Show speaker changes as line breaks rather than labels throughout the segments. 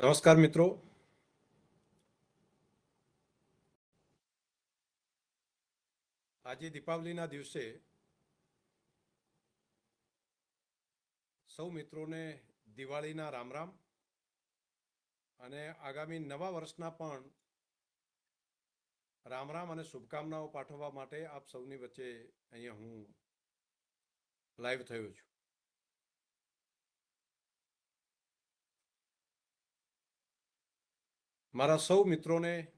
નમસ્કાર મિત્રો. આજે દીપાવલીના દિવસે સૌ મિત્રોને દિવાળીના રામ રામ અને આગામી નવા વર્ષના પણ રામ રામ અને શુભકામનાઓ પાઠવવા માટે આપ સૌની વચ્ચે અહીંયા હું લાઈવ થયો છું. મારા સૌ મિત્રોને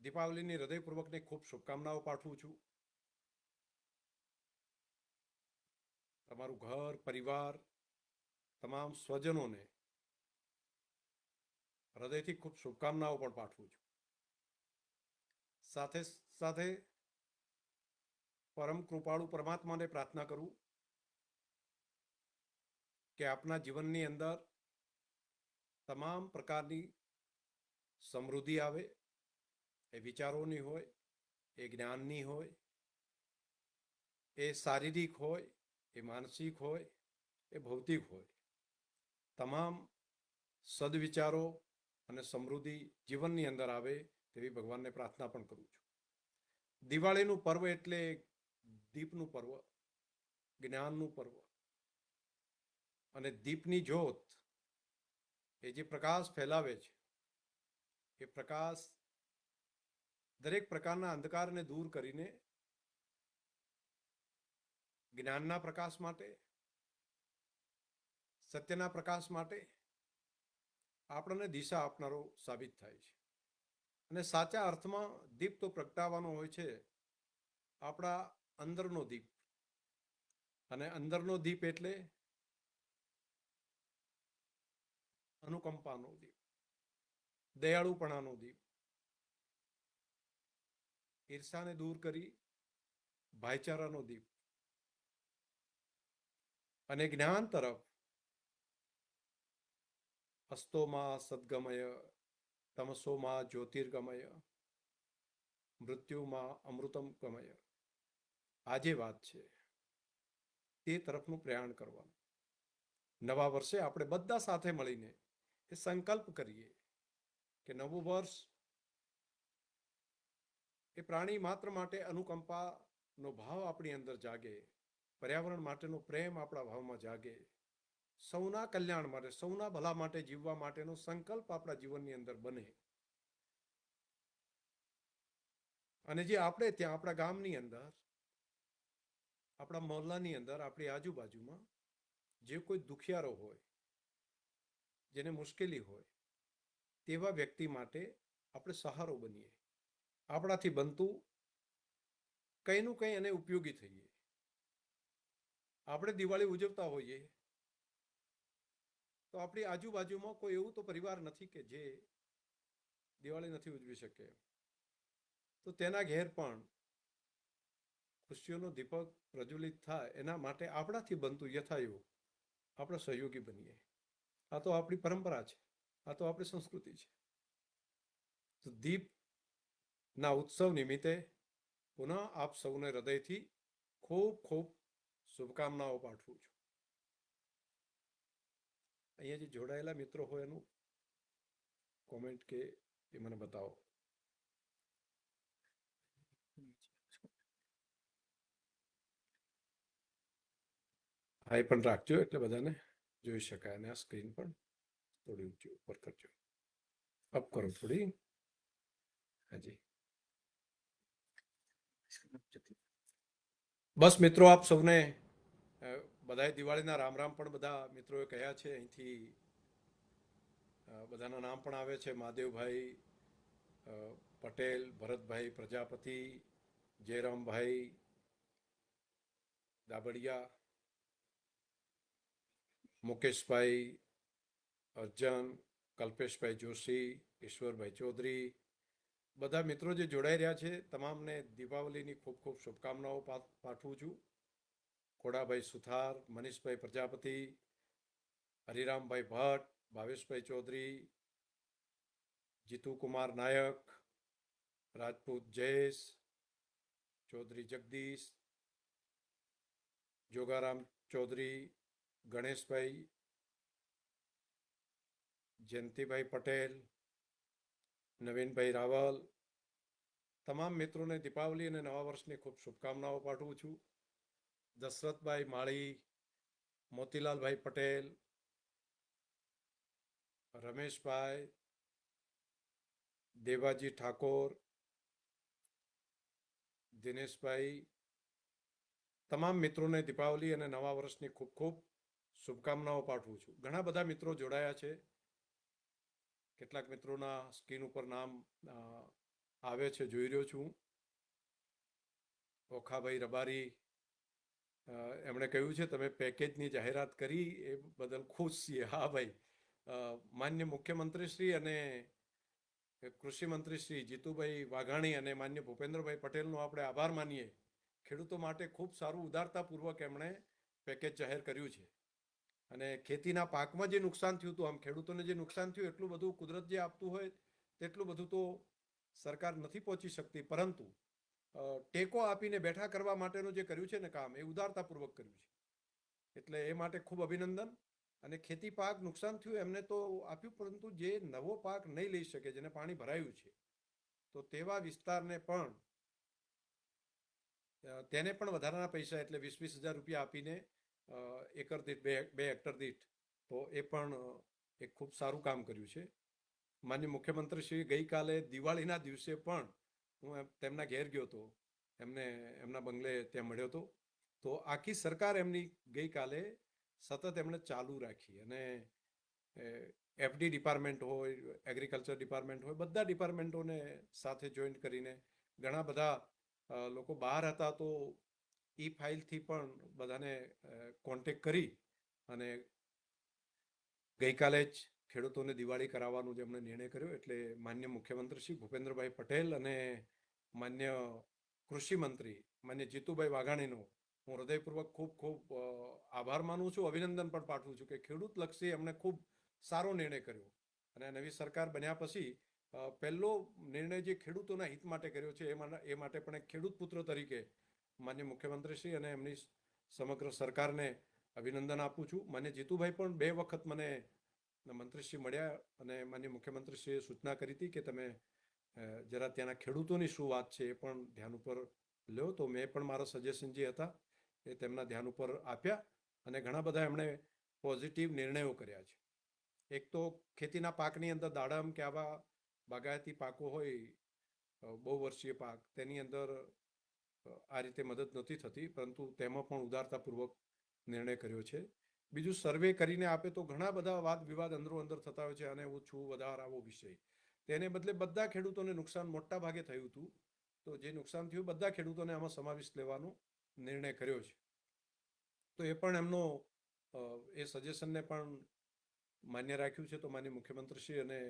દીપાવલીની હૃદયપૂર્વકની ખૂબ શુભકામનાઓ પાઠવું છું. તમારું ઘર, પરિવાર, તમામ સ્વજનોને હૃદયથી ખૂબ શુભકામનાઓ પણ પાઠવું છું. સાથે સાથે પરમ કૃપાળુ પરમાત્માને પ્રાર્થના કરું કે આપના જીવનની અંદર તમામ પ્રકારની સમૃદ્ધિ આવે, એ વિચારોની હોય, એ જ્ઞાનની હોય, એ શારીરિક હોય, એ માનસિક હોય, એ ભૌતિક હોય. તમામ સદવિચારો અને સમૃદ્ધિ જીવનની અંદર આવે તેવી ભગવાનને પ્રાર્થના પણ કરું છું. દિવાળીનું પર્વ એટલે દીપનું પર્વ, જ્ઞાનનું પર્વ. અને દીપની જ્યોત એ જે પ્રકાશ ફેલાવે છે, એ પ્રકાશ દરેક પ્રકારના અંધકારને દૂર કરીને જ્ઞાનના પ્રકાશ માટે, સત્યના પ્રકાશ માટે આપણને દિશા આપનારો સાબિત થાય છે. અને સાચા અર્થમાં દીપ તો પ્રગટાવવાનો હોય છે, આપણા અંદરનો દીપ. અને અંદરનો દીપ એટલે અનુકંપાનો દીપ, દયાળુપણાનો દીપ. ઈર્ષાને દૂર કરી ભાઈચારાનો દીપ. અને જ્ઞાન તરફ અસ્તોમાં સદગમય, તમસોમાં જ્યોતિર્ગમય, મૃત્યુમાં અમૃતમ ગમય આ જે વાત છે તે તરફનું પ્રયાણ કરવાનું. નવા વર્ષે આપણે બધા સાથે મળીને એ સંકલ્પ કરીએ કે નવું વર્ષ એ પ્રાણી માત્ર માટે અનુકંપાનો ભાવ આપણી અંદર જાગે, પર્યાવરણ માટેનો પ્રેમ આપણા ભાવમાં જાગે, સૌના કલ્યાણ માટે, સૌના ભલા માટે જીવવા માટેનો સંકલ્પ આપણા જીવનની અંદર બને. અને જે આપણે ત્યાં, આપણા ગામની અંદર, આપણા મોહલ્લાની અંદર, આપણી આજુબાજુમાં જે કોઈ દુખિયારો હોય જેને મુશ્કેલી હોય, તેવા વ્યક્તિ માટે આપણે સહારો બનીએ. આપણાથી બનતું કંઈનું કંઈ એને ઉપયોગી થઈએ. આપણે દિવાળી ઉજવતા હોઈએ, તો આપણી આજુબાજુમાં કોઈ એવું તો પરિવાર નથી કે જે દિવાળી નથી ઉજવી શકે. તો તેના ઘેર પણ ખુશીઓનો દીપક પ્રજ્વલિત થાય, એના માટે આપણાથી બનતું યથાયુ આપણે સહયોગી બનીએ. આ તો આપણી પરંપરા છે. આ તો આપણી સંસ્કૃતિ છે. તો દીપ ના ઉત્સવ નિમિત્તે પુનઃ આપ સૌને હૃદયથી ખૂબ ખૂબ શુભકામનાઓ પાઠવું છું. અહીંયા જે જોડાયેલા મિત્રો હોય એનું કોમેન્ટ કે એ મને બતાવો. હા એ પણ રાખજો એટલે બધાને. જોઈ શકાય અને આ સ્ક્રીન પણ થોડી ઊંચી ઉપર કરજો. અપ કરો થોડી. હાજી. બસ મિત્રો આપ સૌને બધાએ દિવાળીના રામ રામ પણ બધા મિત્રોએ કહ્યા છે. અહીંથી બધાના નામ પણ આવે છે. મહાદેવભાઈ પટેલ, ભરતભાઈ, પ્રજાપતિ, જયરામભાઈ, દાબડિયા મુકેશભાઈ અર્જન કલ્પેશભાઈ જોશી, ઈશ્વરભાઈ ચૌધરી, બધા મિત્રો જે જોડાઈ રહ્યા છે, તમામને દીપાવલીની ખૂબ ખૂબ શુભકામનાઓ પાઠવું છું. ખોડાભાઈ સુથાર, મનીષભાઈ પ્રજાપતિ, હરિરામભાઈ ભટ્ટ, ભાવેશભાઈ ચૌધરી, જીતુકુમાર નાયક, રાજપૂત જયેશ, ચૌધરી જગદીશ, જોગારામ ચૌધરી ગણેશભાઈ, જયંતિભાઈ પટેલ, નવીનભાઈ રાવલ, તમામ મિત્રોને દીપાવલી અને નવા વર્ષની ખૂબ શુભકામનાઓ પાઠવું છું. દશરથભાઈ માળી, મોતીલાલભાઈ પટેલ, રમેશભાઈ, દેવાજી ઠાકોર, દિનેશભાઈ, તમામ મિત્રોને દીપાવલી અને નવા વર્ષની ખૂબ ખૂબ શુભકામનાઓ પાઠવું છું. ઘણા બધા મિત્રો જોડાયા છે. કેટલાક મિત્રોના સ્ક્રીન ઉપર નામ આવે છે, જોઈ રહ્યો છું. ઓખાભાઈ રબારી એમણે કહ્યું છે, તમે પેકેજની જાહેરાત કરી એ બદલ ખુશ છીએ. હા, ભાઈ. માન્ય મુખ્યમંત્રી શ્રી અને કૃષિ શ્રી જીતુભાઈ વાઘાણી અને માન્ય ભૂપેન્દ્રભાઈ પટેલનો આપણે આભાર માનીએ. ખેડૂતો માટે ખૂબ સારું ઉદારતાપૂર્વક એમણે પેકેજ જાહેર કર્યું છે. અને ખેતીના પાકમાં જે નુકસાન થયું હતું, આમ ખેડૂતોને જે નુકસાન થયું, એટલું બધું કુદરત જે આપતું હોય, તેટલું બધું તો સરકાર નથી પહોંચી શકતી. પરંતુ ટેકો આપીને બેઠા કરવા માટેનું જે કર્યું છે ને કામ, એ ઉદારતાપૂર્વક કર્યું છે. એટલે એ માટે ખૂબ અભિનંદન. અને ખેતી પાક નુકસાન થયું એમને તો આપ્યું, પરંતુ જે નવો પાક નહીં લઈ શકે, જેને પાણી ભરાયું છે, તો તેવા વિસ્તારને પણ તેને પણ વધારાના પૈસા એટલે વીસ વીસ હજાર રૂપિયા આપીને એકર દીઠ બે બે હેક્ટર દીઠ. તો એ પણ એક ખૂબ સારું કામ કર્યું છે. માન્ય મુખ્યમંત્રી શ્રી ગઈકાલે દિવાળીના દિવસે પણ હું તેમના ઘેર ગયો હતો. એમને, એમના બંગલે ત્યાં મળ્યો હતો. તો આખી સરકાર એમની ગઈકાલે સતત એમણે ચાલુ રાખી અને એફડી ડિપાર્ટમેન્ટ હોય, એગ્રીકલ્ચર ડિપાર્ટમેન્ટ હોય, બધા ડિપાર્ટમેન્ટોને સાથે જોઈન્ટ કરીને ઘણા બધા લોકો બહાર હતા તો ઈ ફાઇલથી પણ બધાને કોન્ટેક કરી અને ગઈકાલે જ ખેડૂતોને દિવાળી કરાવવાનો જે એમણે નિર્ણય કર્યો એટલે માન્ય મુખ્યમંત્રી શ્રી ભૂપેન્દ્રભાઈ પટેલ અને માન્ય કૃષિ મંત્રી માન્ય જીતુભાઈ વાઘાણીનો હું હૃદયપૂર્વક ખૂબ ખૂબ આભાર માનું છું, અભિનંદન પણ પાઠવું છું કે ખેડૂત લક્ષી એમણે ખૂબ સારો નિર્ણય કર્યો અને નવી સરકાર બન્યા પછી પહેલો નિર્ણય જે ખેડૂતોના હિત માટે કર્યો છે એ માટે પણ એક ખેડૂત પુત્ર તરીકે માન્ય મુખ્યમંત્રીશ્રી અને એમની સમગ્ર સરકારને અભિનંદન આપું છું. માન્ય જીતુભાઈ પણ બે વખત મને મંત્રીશ્રી મળ્યા અને માન્ય મુખ્યમંત્રીશ્રીએ સૂચના કરી હતી કે તમે જરા ત્યાંના ખેડૂતોની શું વાત છે એ પણ ધ્યાન ઉપર લ્યો. તો મેં પણ મારા સજેશન જે હતા એ તેમના ધ્યાન ઉપર આપ્યા અને ઘણા બધા એમણે પોઝિટિવ નિર્ણયો કર્યા છે. એક તો ખેતીના પાકની અંદર દાડમ કે આવા બાગાયતી પાકો હોય બહુ વર્ષીય પાક, તેની અંદર આ રીતે મદદ નથી થતી, પરંતુ તેમાં પણ ઉદારતાપૂર્વક નિર્ણય કર્યો છે. બીજું, સર્વે કરીને આપે તો ઘણા બધા વાદ વિવાદ અંદરો અંદર થતા હોય છે અને ઓછું વધાર આવો વિષય. તેને બદલે બધા ખેડૂતોને નુકસાન મોટા ભાગે થયું હતું. તો જે નુકસાન થયું બધા ખેડૂતોને આમાં સમાવેશ લેવાનો નિર્ણય કર્યો છે. તો એ પણ એમનો એ સજેશનને પણ માન્ય રાખ્યું છે. તો માન્ય મુખ્યમંત્રીશ્રી અને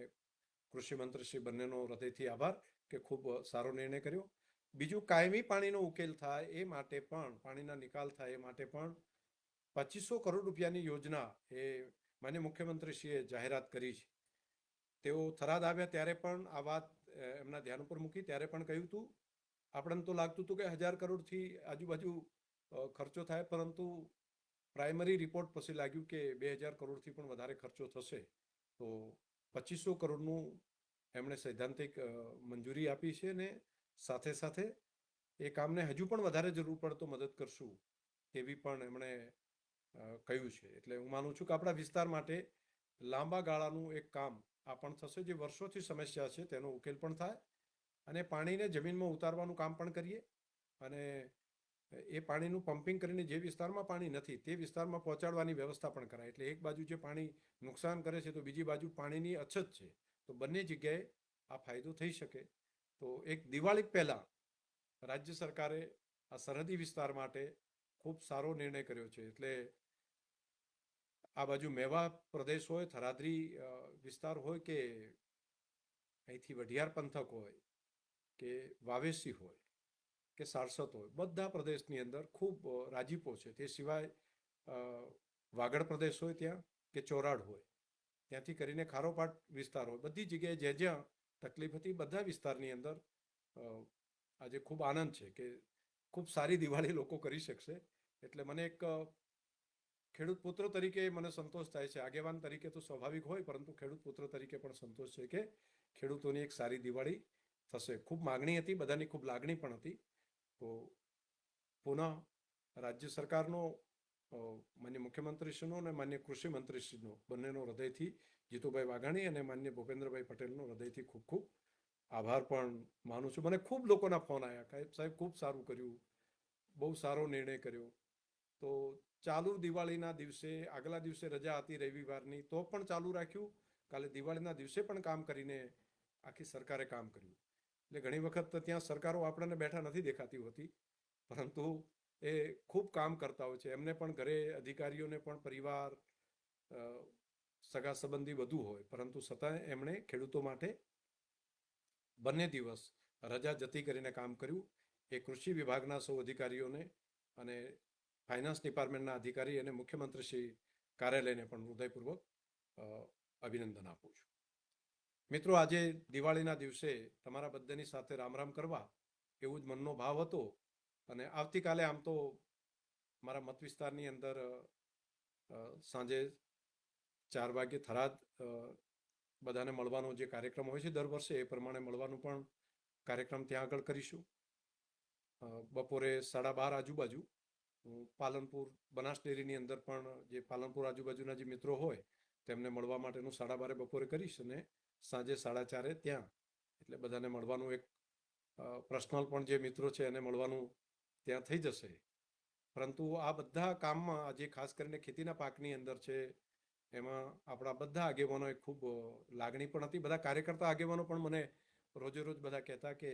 કૃષિ મંત્રીશ્રી બંનેનો હૃદયથી આભાર કે ખૂબ સારો નિર્ણય કર્યો. બીજું કાયમી પાણીનો ઉકેલ થાય એ માટે પણ, પાણીના નિકાલ થાય એ માટે પણ પચીસો કરોડ રૂપિયાની યોજના એ માન્ય મુખ્યમંત્રીશ્રીએ જાહેરાત કરી છે. તેઓ થરાદ આવ્યા ત્યારે પણ આ વાત એમના ધ્યાન ઉપર મૂકી ત્યારે પણ કહ્યું હતું. આપણને તો લાગતું હતું કે હજાર કરોડથી આજુબાજુ ખર્ચો થાય, પરંતુ પ્રાઇમરી રિપોર્ટ પછી લાગ્યું કે બે હજાર કરોડથી પણ વધારે ખર્ચો થશે. તો પચીસો કરોડનું એમણે સૈદ્ધાંતિક મંજૂરી આપી છે અને સાથે સાથે એ કામને હજુ પણ વધારે જરૂર પડતો મદદ કરશું, તેવી પણ એમણે કહ્યું છે. એટલે હું માનું છું કે આપણા વિસ્તાર માટે લાંબા ગાળાનું એક કામ આ પણ થશે. જે વર્ષોથી સમસ્યા છે તેનો ઉકેલ પણ થાય અને પાણીને જમીનમાં ઉતારવાનું કામ પણ કરીએ અને એ પાણીનું પમ્પિંગ કરીને જે વિસ્તારમાં પાણી નથી તે વિસ્તારમાં પહોંચાડવાની વ્યવસ્થા પણ કરાય. એટલે એક બાજુ જે પાણી નુકસાન કરે છે તો બીજી બાજુ પાણીની અછત છે. તો બંને જગ્યાએ આ ફાયદો થઈ શકે. તો એક દિવાળી પહેલા રાજ્ય સરકારે આ સરહદી વિસ્તાર માટે ખૂબ સારો નિર્ણય કર્યો છે. એટલે આ બાજુ મેવા પ્રદેશ હોય, થરાદરી વિસ્તાર હોય કે અહીંથી વઢિયાર પંથક હોય કે વાવેસી હોય કે સારસત હોય, બધા પ્રદેશની અંદર ખૂબ રાજીપો છે. તે સિવાય વાગડ પ્રદેશ હોય ત્યાં કે ચોરાડ હોય. ત્યાંથી કરીને ખારોપાટ વિસ્તાર હોય. બધી જગ્યાએ જ્યાં જ્યાં તકલીફ હતી બધા વિસ્તારની અંદર. આજે ખૂબ આનંદ છે કે ખૂબ સારી દિવાળી લોકો કરી શકશે. એટલે મને એક ખેડૂત પુત્ર તરીકે મને સંતોષ થાય છે. આગેવાન તરીકે તો સ્વાભાવિક હોય, પરંતુ ખેડૂત પુત્ર તરીકે પણ સંતોષ છે કે ખેડૂતોની એક સારી દિવાળી થશે. ખૂબ માગણી હતી, બધાની ખૂબ લાગણી પણ હતી. તો પુનઃ રાજ્ય સરકારનો માન્ય મુખ્યમંત્રીશ્રીનો અને માન્ય કૃષિ મંત્રીશ્રીનો બંનેનો હૃદયથી જીતુભાઈ વાઘાણી અને માન્ય ભૂપેન્દ્રભાઈ પટેલનો હૃદયથી ખૂબ ખૂબ આભાર પણ માનું છું. મને ખૂબ લોકોના ફોન આવ્યા સાહેબ ખૂબ સારું કર્યું, બહુ સારો નિર્ણય કર્યો. તો ચાલુ દિવાળીના દિવસે, આગલા દિવસે રજા હતી રવિવારની, તો પણ ચાલુ રાખ્યું. કાલે દિવાળીના દિવસે પણ કામ કરીને આખી સરકારે કામ કર્યું. એટલે ઘણી વખત ત્યાં સરકારો આપણને બેઠા નથી દેખાતી હોતી, પરંતુ એ ખૂબ કામ કરતા હોય છે. એમને પણ ઘરે અધિકારીઓને પણ પરિવાર સગા સંબંધી વધુ હોય, પરંતુ છતાં એમણે ખેડૂતો માટે બંને દિવસ રજા જતી કરીને કામ કર્યું. એ કૃષિ વિભાગના સૌ અધિકારીઓને અને ફાઇનાન્સ ડિપાર્ટમેન્ટના અધિકારી અને મુખ્યમંત્રીશ્રી કાર્યાલયને પણ હૃદયપૂર્વક અભિનંદન આપું છું. મિત્રો, આજે દિવાળીના દિવસે તમારા બધાની સાથે રામ રામ કરવા એવું જ મનનો ભાવ હતો અને આવતીકાલે આમ તો મારા મત વિસ્તારની અંદર સાંજે ચાર વાગે થરાદ બધાને મળવાનો જે કાર્યક્રમ હોય છે દર વર્ષે એ પ્રમાણે મળવાનું પણ કાર્યક્રમ ત્યાં આગળ કરીશું. બપોરે સાડા બાર આજુબાજુ પાલનપુર બનાસ ડેરીની અંદર પણ જે પાલનપુર આજુબાજુના જે મિત્રો હોય તેમને મળવા માટેનું સાડા બારે બપોરે કરીશ અને સાંજે સાડા ચારે ત્યાં. એટલે બધાને મળવાનું એક પર્સનલ પણ જે મિત્રો છે એને મળવાનું ત્યાં થઈ જશે. પરંતુ આ બધા કામમાં આજે ખાસ કરીને ખેતીના પાકની અંદર છે એમાં આપણા બધા આગેવાનોએ ખૂબ લાગણી પણ હતી. બધા કાર્યકર્તા આગેવાનો પણ મને રોજે રોજ બધા કહેતા કે,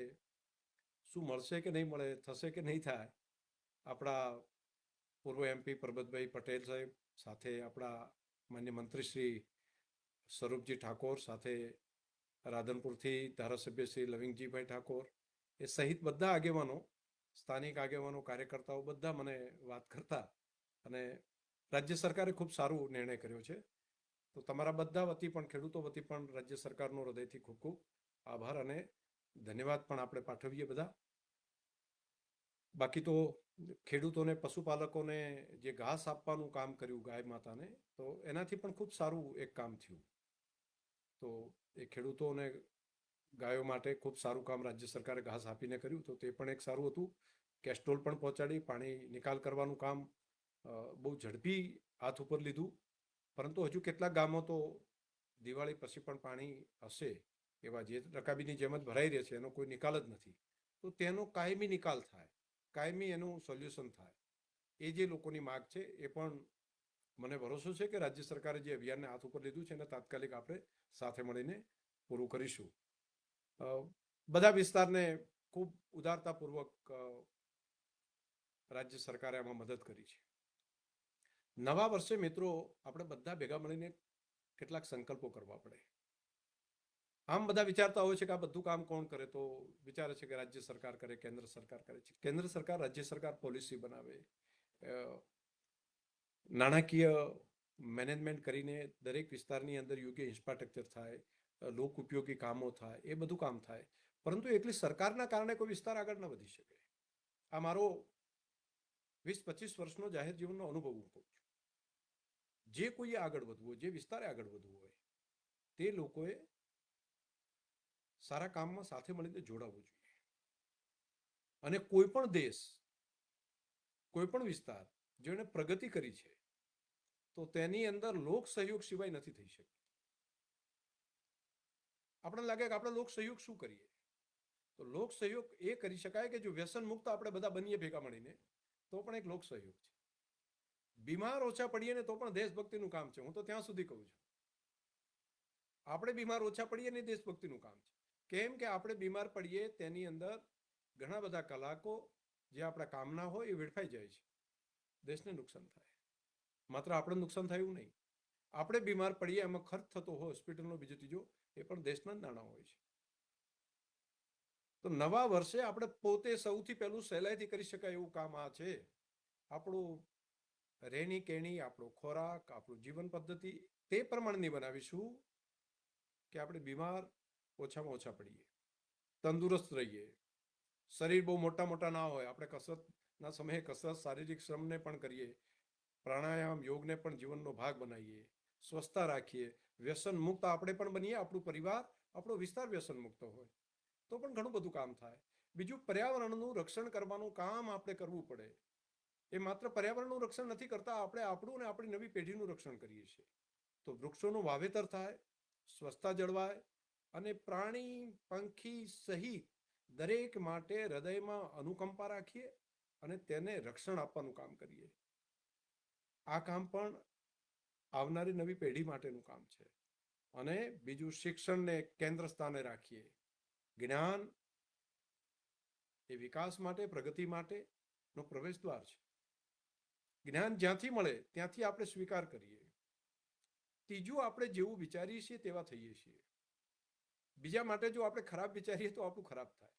શું મળશે કે નહીં મળે? થશે કે નહીં થાય? આપણા પૂર્વ એમપી પરબતભાઈ પટેલ સાહેબ, સાથે આપણા માન્ય મંત્રી શ્રી સ્વરૂપજી ઠાકોર, સાથે રાધનપુરથી ધારાસભ્ય શ્રી લવિંગજીભાઈ ઠાકોર, એ સહિત બધા આગેવાનો, સ્થાનિક આગેવાનો, કાર્યકર્તાઓ બધા મને વાત કરતા અને રાજ્ય સરકારે ખૂબ સારું નિર્ણય કર્યો છે. તો તમારા બધા વતી પણ, ખેડૂતો વતી પણ રાજ્ય સરકારનો હૃદયથી ખૂબ ખૂબ આભાર અને ધન્યવાદ પણ આપણે પાઠવીએ બધા. બાકી તો ખેડૂતોને, પશુપાલકોને જે ઘાસ આપવાનું કામ કર્યું ગાય માતાને, તો એનાથી પણ ખૂબ સારું એક કામ થયું. તો એ ખેડૂતોને ગાયો માટે ખૂબ સારું કામ રાજ્ય સરકારે ઘાસ આપીને કર્યું, તો તે પણ એક સારું હતું. કેસ્ટ્રોલ પણ પહોંચાડી, પાણી નિકાલ કરવાનું કામ બહુ ઝડપી હાથ ઉપર લીધું. પરંતુ હજુ કેટલાક ગામો તો દિવાળી પછી પણ પાણી હશે એવા જે રકાબીની જેમ જ ભરાઈ રહે છે, એનો કોઈ નિકાલ જ નથી. તો તેનો કાયમી નિકાલ થાય, કાયમી એનું સોલ્યુશન થાય. એ જે લોકોની માગ છે એ પણ મને ભરોસો છે કે રાજ્ય સરકારે જે અભિયાનને હાથ ઉપર લીધું છે એને તાત્કાલિક આપણે સાથે મળીને પૂરું કરીશું. બધા વિસ્તારને ખૂબ ઉદારતાપૂર્વક રાજ્ય સરકારે આમાં મદદ કરી છે. નવા વર્ષે મિત્રો આપણે બધા ભેગા મળીને કેટલાક સંકલ્પો કરવા પડે. આમ બધા વિચારતા હોય છે કે આ બધું કામ કોણ કરે તો વિચારે છે કે રાજ્ય સરકાર કરે, કેન્દ્ર સરકાર કરે છે. કેન્દ્ર સરકાર રાજ્ય સરકાર પોલિસી બનાવે. નાણાકીય મેનેજમેન્ટ કરીને દરેક વિસ્તારની અંદર યોગ્ય ઇન્ફ્રાસ્ટ્રક્ચર થાય લોક ઉપયોગી કામો થાય, એ બધું કામ થાય. પરંતુ એકલી સરકારના કારણે કોઈ વિસ્તાર આગળ ન વધી શકે. આ મારો વીસ પચીસ વર્ષનો જાહેર જીવનનો અનુભવ હું કહું છું. જે કોઈએ આગળ વધવું હોય, જે વિસ્તારે આગળ વધવું હોય, તે લોકોએ સારા કામમાં સાથે મળીને જોડાવવું જોઈએ. અને કોઈ પણ દેશ, કોઈ પણ વિસ્તાર જેણે પ્રગતિ કરી છે, તો તેની અંદર લોક સહયોગ સિવાય નથી થઈ શકતી આપણે લાગે કે આપણે લોક સહયોગ શું કરીએ? તો લોક સહયોગ એ કરી શકાય કે જો વ્યસન મુક્ત આપણે બધા બનીએ ભેગા મળીને, તો પણ એક લોક સહયોગ છે. બીમાર ઓછા પડીએ ને તો પણ દેશભક્તિનું કામ છે. હું તો ત્યાં સુધી કહું છું. આપણે બીમાર ઓછા પડીએ ને દેશભક્તિનું કામ છે. કેમ કે આપણે બીમાર પડીએ તેની અંદર ઘણા બધા કલાકો જે આપણા કામના હોય એ વેડફાઈ જાય છે. દેશને નુકસાન થાય. માત્ર આપણે નુકસાન થયું નહીં. આપણે બીમાર પડીએ એમાં ખર્ચ થતો હોય, હોસ્પિટલનો બીજો ત્રીજો, એ પણ દેશના નાણાં હોય છે. તો નવા વર્ષે આપણે પોતે સૌથી પહેલું સહેલાઈથી કરી શકાય એવું કામ આ છે. આપણું રહેણી કેણી આપણો ખોરાક, આપણું જીવન પદ્ધતિ, તે પ્રમાણની બનાવીશું કે આપણે બીમાર ઓછામાં ઓછા પડીએ. તંદુરસ્ત રહીએ. શરીર બહુ મોટા મોટા ના હોય, આપણે કસરતના સમયે કસરત, શારીરિક શ્રમને પણ કરીએ. પ્રાણાયામ, યોગને પણ જીવનનો ભાગ બનાવીએ. સ્વસ્થતા રાખીએ. વ્યસન મુક્ત આપણે પણ બનીએ, આપણું પરિવાર, આપણો વિસ્તાર વ્યસન મુક્ત હોય. તો પણ ઘણું બધું કામ થાય. બીજું પર્યાવરણનું રક્ષણ કરવાનું કામ આપણે કરવું પડે. એ માત્ર પર્યાવરણનું રક્ષણ નથી કરતા, આપણે આપણું અને આપણી નવી પેઢીનું રક્ષણ કરીએ છીએ. તો વૃક્ષોનું વાવેતર થાય, સ્વચ્છતા જળવાય અને પ્રાણી, પંખી સહિત દરેક માટે હૃદયમાં અનુકંપા રાખીએ અને તેને રક્ષણ આપવાનું કામ કરીએ. આ કામ પણ આવનારી નવી પેઢી માટેનું કામ છે. અને બીજું શિક્ષણને કેન્દ્ર સ્થાને રાખીએ. જ્ઞાન એ વિકાસ માટે, પ્રગતિ માટેનો પ્રવેશ દ્વાર છે. જ્ઞાન જ્યાંથી મળે, ત્યાંથી આપણે સ્વીકાર કરીએ. ત્રીજું આપણે જેવું વિચારીએ છીએ તેવા થઈએ છીએ. બીજા માટે જો આપણે ખરાબ વિચારીએ તો આપણું ખરાબ થાય.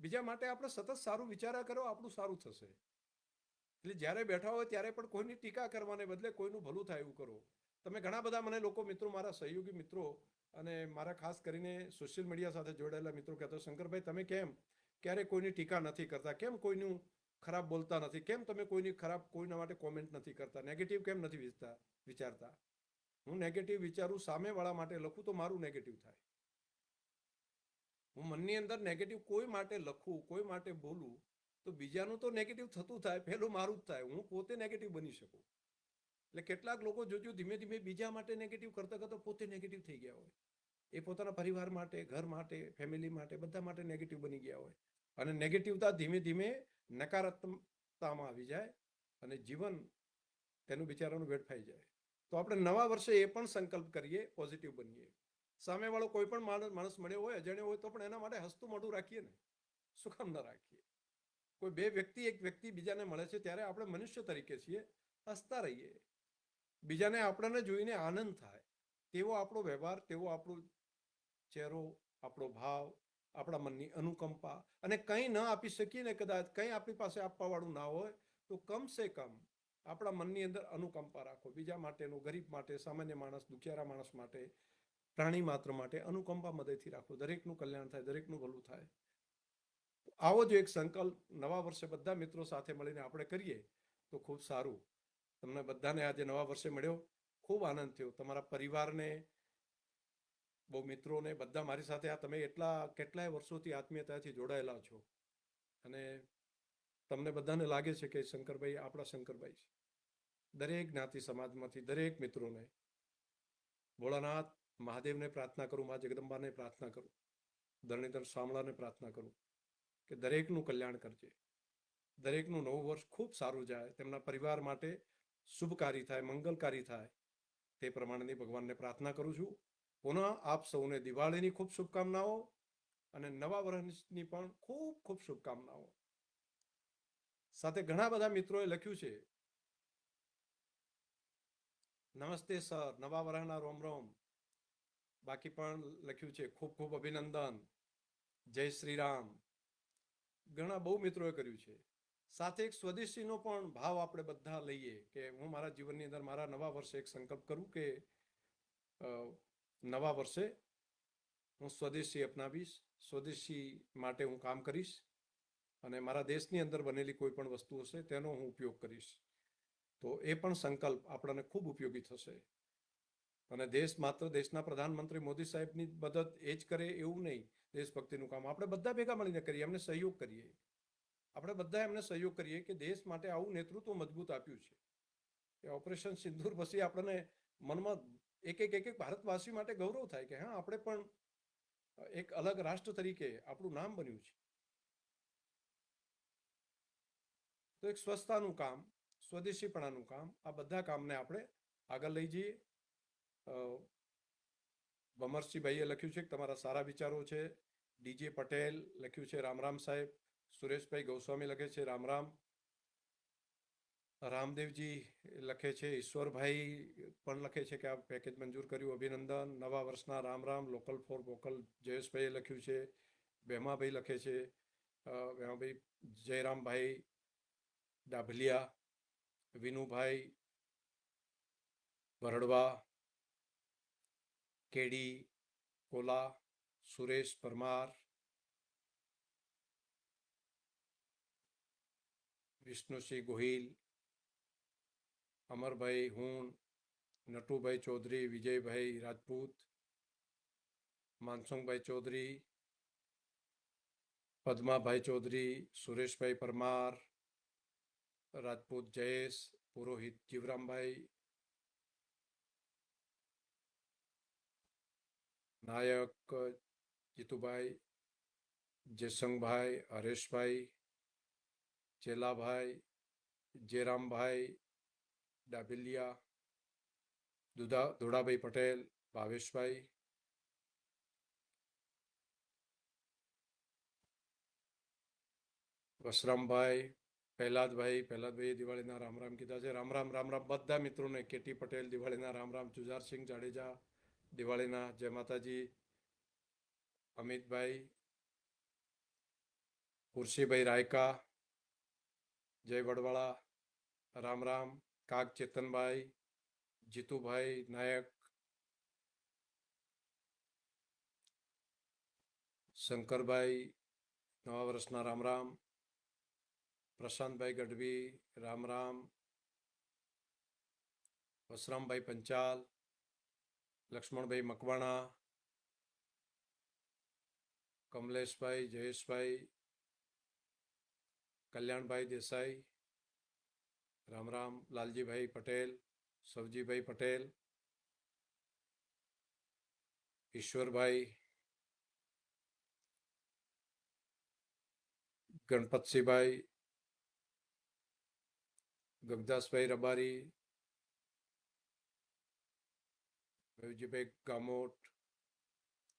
બીજા માટે આપણે સતત સારું વિચારા કરો આપણું સારું થશે. એટલે જ્યારે બેઠા હોય ત્યારે પણ કોઈની ટીકા કરવાને બદલે કોઈનું ભલું થાય એવું કરો. તમે ઘણા બધા મને લોકો મિત્રો, મારા સહયોગી મિત્રો અને મારા ખાસ કરીને સોશિયલ મીડિયા સાથે જોડાયેલા મિત્રો કહેતા, શંકરભાઈ, તમે કેમ? ક્યારે કોઈની ટીકા નથી કરતા? કેમ કોઈનું ખરાબ બોલતા નથી. કેમ તમે કોઈની ખરાબ, કોઈના માટે કોમેન્ટ નથી કરતા? નેગેટિવ કેમ નથી વિચતા વિચારતા? હું નેગેટિવ વિચારું સામેવાળા માટે લખું તો મારું નેગેટિવ થાય. હું મનની અંદર નેગેટિવ કોઈ માટે લખું, કોઈ માટે બોલું, તો બીજાનું તો નેગેટિવ થતું થાય, પહેલું મારું જ થાય. હું પોતે નેગેટિવ બની શકું. એટલે કેટલાક લોકો જોજો, ધીમે ધીમે બીજા માટે નેગેટિવ કરતા કરતા પોતે નેગેટિવ થઈ ગયા હોય. એ પોતાના પરિવાર માટે, ઘર માટે ફેમિલી માટે બધા માટે નેગેટિવ બની ગયા હોય. અને નેગેટિવતા ધીમે ધીમે નકારાત્મકતામાં આવી જાય અને જીવન તેનું બિચારાનું વેડફાઈ જાય. તો આપણે નવા વર્ષે એ પણ સંકલ્પ કરીએ પોઝિટિવ બનીએ. સામેવાળો કોઈ પણ માણસ માણસ મળ્યો હોય, અજાણ્યો હોય, તો પણ એના માટે હસતું મોઢું રાખીએ ને. સુખમ ન રાખીએ. કોઈ બે વ્યક્તિ, એક વ્યક્તિ બીજાને મળે છે ત્યારે આપણે મનુષ્ય તરીકે છીએ, હસતા રહીએ. બીજાને આપણને જોઈને આનંદ થાય. તેવો આપણો વ્યવહાર, તેવો આપણો ચહેરો, આપણો ભાવ આપણા મનની અનુકંપા અને કંઈ ન આપી શકીએ ને કદાચ કંઈ આપણી પાસે આપવાવાળું ના હોય, તો કમસે કમ આપણા મનની અંદર અનુકંપા રાખો. બીજા માટેનું, ગરીબ માટે, સામાન્ય માણસ, દુખિયારા માણસ માટે, પ્રાણી માત્ર માટે અનુકંપા મદદથી રાખો. દરેકનું કલ્યાણ થાય, દરેકનું ભલું થાય. આવો જો એક સંકલ્પ નવા વર્ષે બધા મિત્રો સાથે મળીને આપણે કરીએ તો ખૂબ સારું. તમને બધાને આજે નવા વર્ષે મળ્યો. ખૂબ આનંદ થયો. તમારા પરિવારને બહુ મિત્રોને બધા મારી સાથે આ તમે એટલા કેટલાય વર્ષોથી આત્મીયતાથી જોડાયેલા છો. અને તમને બધાને લાગે છે કે શંકરભાઈ આપણા શંકરભાઈ છે. દરેક જ્ઞાતિ સમાજમાંથી દરેક મિત્રોને ભોળાનાથ મહાદેવને પ્રાર્થના કરું, મા જગદંબાને પ્રાર્થના કરું, ધરણીધર શામળાને પ્રાર્થના કરું કે દરેકનું કલ્યાણ કરજે. દરેકનું નવું વર્ષ ખૂબ સારું જાય, તેમના પરિવાર માટે શુભકારી થાય, મંગલકારી થાય, તે પ્રમાણેની ભગવાનને પ્રાર્થના કરું છું. પુનઃ આપ સૌને દિવાળીની ખૂબ શુભકામનાઓ અને નવા વર્ષની પણ ખૂબ ખૂબ શુભકામનાઓ. સાથે ઘણા બધા મિત્રોએ લખ્યું છે, નમસ્તે સર, નવા વર્ષના રોમ રોમ. બાકી પણ લખ્યું છે, ખૂબ ખૂબ અભિનંદન, જય શ્રી રામ. ઘણા બહુ મિત્રોએ કર્યું છે. સાથે એક સ્વદેશીનો પણ ભાવ આપણે બધા લઈએ કે હું મારા જીવનની અંદર મારા નવા વર્ષે એક સંકલ્પ કરું કે નવા વર્ષે હું સ્વદેશી અપનાવીશ, સ્વદેશી માટે હું કામ કરીશ અને મારા દેશની અંદર બનેલી કોઈ પણ વસ્તુ હશે તેનો હું ઉપયોગ કરીશ. તો એ પણ સંકલ્પ આપણને ખૂબ ઉપયોગી થશે. અને દેશ માત્ર દેશના પ્રધાનમંત્રી મોદી સાહેબની મદદ એ જ કરે એવું નહીં. દેશભક્તિનું કામ આપણે બધા ભેગા મળીને કરીએ, એમને સહયોગ કરીએ. આપણે બધા એમને સહયોગ કરીએ કે દેશ માટે આવું નેતૃત્વ મજબૂત આપ્યું છે. એ ઓપરેશન સિંદૂર પછી આપણને મનમાં એક એક એક એક ભારતવાસી માટે ગૌરવ થાય કે, હા, આપણે પણ એક અલગ રાષ્ટ્ર તરીકે આપણું નામ બન્યું છે. તો એક સ્વચ્છતાનું કામ, સ્વદેશીપણાનું કામ, આ બધા કામને આપણે આગળ લઈ જઈએ. ભમરસિંહભાઈએ લખ્યું છે કે તમારા સારા વિચારો છે. ડીજે પટેલ લખ્યું છે રામ રામ સાહેબ. સુરેશભાઈ ગૌસ્વામી લખે છે રામ રામ. રામદેવજી લખે છે ઈશ્વરભાઈ પણ લખે છે કે આ પેકેજ મંજૂર કર્યું. અભિનંદન. નવા વર્ષના Ram Ram local for vocal જયેશભાઈએ લખ્યું છે. ભેમાભાઈ લખે છે. અ, જયરામભાઈ ડાભલિયા વિનુભાઈ ભરડવા કેડી કોલા સુરેશ પરમાર વિષ્ણુસિંહ ગોહિલ અમરભાઈ હુણ નટુભાઈ ચૌધરી વિજયભાઈ રાજપૂત માનસુંગભાઈ ચૌધરી પદ્માભાઈ ચૌધરી સુરેશભાઈ પરમાર રાજપૂત જયેશ પુરોહિત જીવરામભાઈ નાયક જીતુભાઈ જયસંગભાઈ હરેશભાઈ ચેલાભાઈ જેરામભાઈ ડાબેલિયા દુધા દોડાભાઈ પટેલ ભાવેશભાઈ વસરામભાઈ પહેલાદભાઈ પહેલાદભાઈએ દિવાળીના રામ રામ કીધા છે. રામ રામ રામ રામ બધા મિત્રોને કેટી પટેલ, દિવાળીના રામ રામ જુજારસિંહ જાડેજા, દિવાળીના જય માતાજી, અમિતભાઈ ખુરશીભાઈ રાયકા, જય વડવાળા રામ રામ કાગ ચેતનભાઈ જીતુભાઈ નાયક શંકરભાઈ નવા વર્ષના રામ રામ પ્રશાંતભાઈ ગઢવી રામ રામ વસરામભાઈ પંચાલ લક્ષ્મણભાઈ મકવાણા કમલેશભાઈ જયેશભાઈ કલ્યાણભાઈ દેસાઈ રામ રામ લાલજીભાઈ પટેલ સવજીભાઈ પટેલ ઈશ્વરભાઈ ગણપતસિંહભાઈ ગગદાસભાઈ રબારી રવિજીભાઈ ગામોટ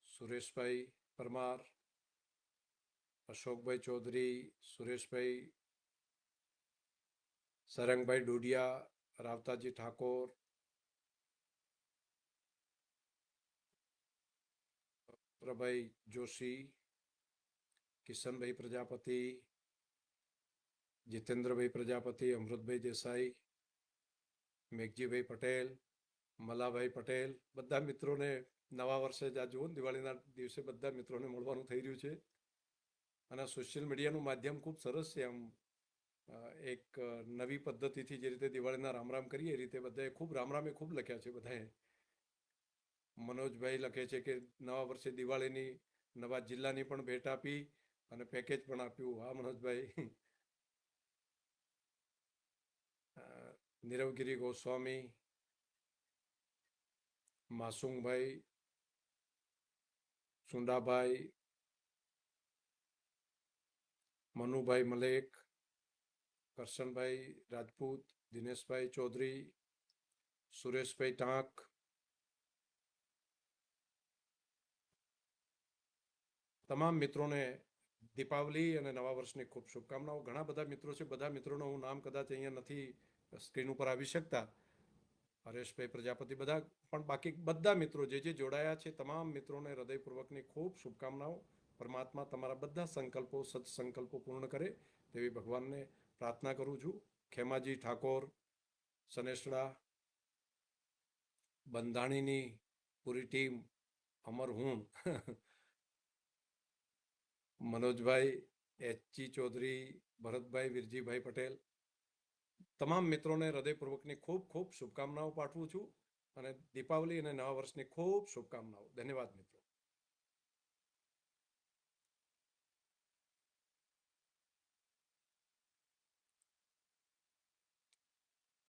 સુરેશભાઈ પરમાર અશોકભાઈ ચૌધરી સુરેશભાઈ સરંગભાઈ ડોડિયા રાવતાજી ઠાકોર પ્રભાઈ જોશી, કિશનભાઈ પ્રજાપતિ, જીતેન્દ્રભાઈ પ્રજાપતિ, અમૃતભાઈ દેસાઈ, મેઘજીભાઈ પટેલ મલાભાઈ પટેલ, બધા મિત્રોને નવા વર્ષે જ આ જુઓ દિવાળીના દિવસે બધા મિત્રોને મળવાનું થઈ રહ્યું છે. અને સોશિયલ મીડિયાનું માધ્યમ ખૂબ સરસ છે આમ એક નવી પદ્ધતિથી જે રીતે દિવાળીના રામ રામ કરીએ, એ રીતે બધાએ ખૂબ રામ રામે ખૂબ લખ્યા છે બધાએ. મનોજભાઈ લખે છે કે નવા વર્ષે દિવાળીની નવા જિલ્લાની પણ ભેટ આપી અને પેકેજ પણ આપ્યું. હા, મનોજભાઈ. નીરવગીરી ગોસ્વામી, માસુમભાઈ, સુંડાભાઈ, મનુભાઈ મલેક કરશનભાઈ રાજપૂત, દિનેશભાઈ ચૌધરી, સુરેશભાઈ ટાંક. તમામ મિત્રોને દીપાવલી અને નવા વર્ષની ખૂબ શુભકામનાઓ. ઘણા બધા મિત્રો છે, બધા મિત્રોનું હું નામ કદાચ અહીંયા નથી સ્ક્રીન ઉપર આવી શકતા. હરેશભાઈ, પ્રજાપતિ બધા, પણ બાકી બધા મિત્રો જે જે જોડાયા છે, તમામ મિત્રોને હૃદયપૂર્વકની ખૂબ શુભકામનાઓ. પરમાત્મા તમારા બધા સંકલ્પો, સત્સંકલ્પો પૂર્ણ કરે તેવી ભગવાનને પ્રાર્થના કરું છું. ખેમાજી ઠાકોર, સનેસડા, બંધાણીની પૂરી ટીમ, અમર હું, મનોજભાઈ એચજી ચૌધરી, ભરતભાઈ, વિરજીભાઈ પટેલ, તમામ મિત્રોને હૃદયપૂર્વકની ખૂબ ખૂબ શુભકામનાઓ પાઠવું છું અને દીપાવલી અને નવા વર્ષની ખૂબ શુભકામનાઓ. ધન્યવાદ મિત્રો.